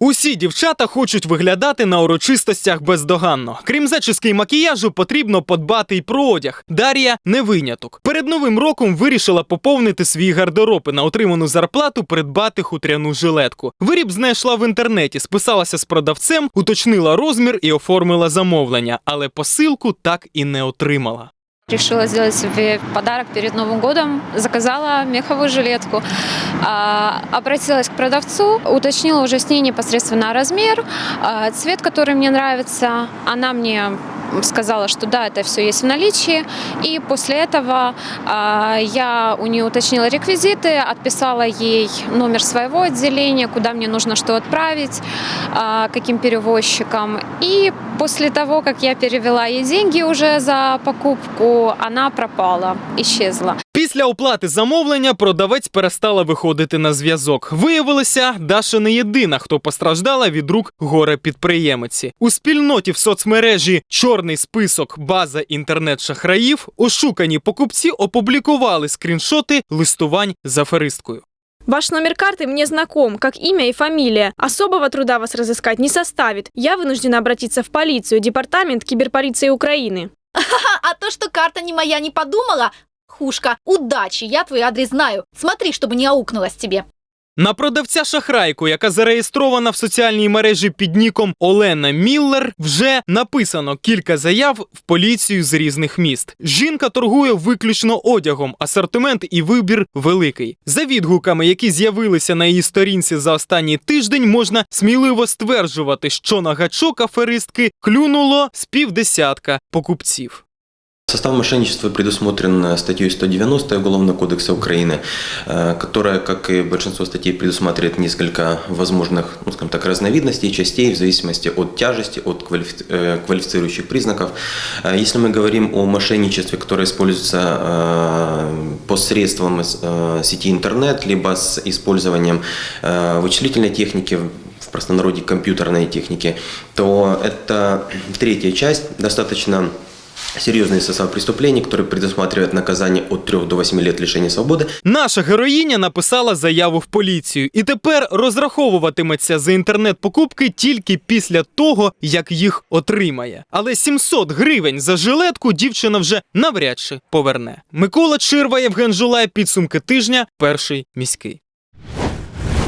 Усі дівчата хочуть виглядати на урочистостях бездоганно. Крім зачіски і макіяжу, потрібно подбати й про одяг. Дар'я не виняток. Перед новим роком вирішила поповнити свій гардероб і на отриману зарплату придбати хутряну жилетку. Виріб знайшла в інтернеті, списалася з продавцем, уточнила розмір і оформила замовлення, але посилку так і не отримала. Решила сделать себе подарок перед Новым годом. Заказала меховую жилетку. Обратилась к продавцу, уточнила уже с ней непосредственно размер, цвет, который мне нравится. Она мне сказала, что да, это все есть в наличии. И после этого а, я у нее уточнила реквизиты, отписала ей номер своего отделения, куда мне нужно что отправить, а, каким перевозчиком. И после того, как я перевела ей деньги уже за покупку, она пропала, исчезла. Після оплати замовлення продавець перестала виходити на зв'язок. Виявилося, Даша не єдина, хто постраждала від рук горе підприємиці. У спільноті в соцмережі Чорний список база інтернет-шахраїв ошукані покупці опублікували скріншоти листувань з аферисткою. Ваш номер карты мне знаком, как имя и фамилия. Особого труда вас разыскать не составит. Я вынуждена обратиться в полицию, департамент киберполиции Украины. А то, что карта не моя, не подумала? Хушка, удачи, я твой адрес знаю. Смотри, чтобы не аукнулась тебе. На продавця шахрайку, яка зареєстрована в соціальній мережі під ніком Олена Міллер, вже написано кілька заяв в поліцію з різних міст. Жінка торгує виключно одягом, асортимент і вибір великий. За відгуками, які з'явилися на її сторінці за останній тиждень, можна сміливо стверджувати, що на гачок аферистки клюнуло з півдесятка покупців. Состав мошенничества предусмотрен э, статьей 190 Уголовного кодекса Украины, э, которая, как и большинство статей, предусматривает несколько возможных, ну, скажем так, разновидностей, частей в зависимости от тяжести, от э, квалифицирующих признаков. Если мы говорим о мошенничестве, которое используется посредством сети интернет, либо с использованием вычислительной техники, в простонародье компьютерной техники, то это третья часть, достаточно серьезный состав преступлений, который предусматривает наказание от 3 до 8 лет лишения свободы. Наша героїня написала заяву в поліцію і тепер розраховуватиметься за інтернет-покупки тільки після того, як їх отримає. Але 700 гривень за жилетку дівчина вже навряд чи поверне. Микола Чирва, Євген Жулай, підсумки тижня, перший міський.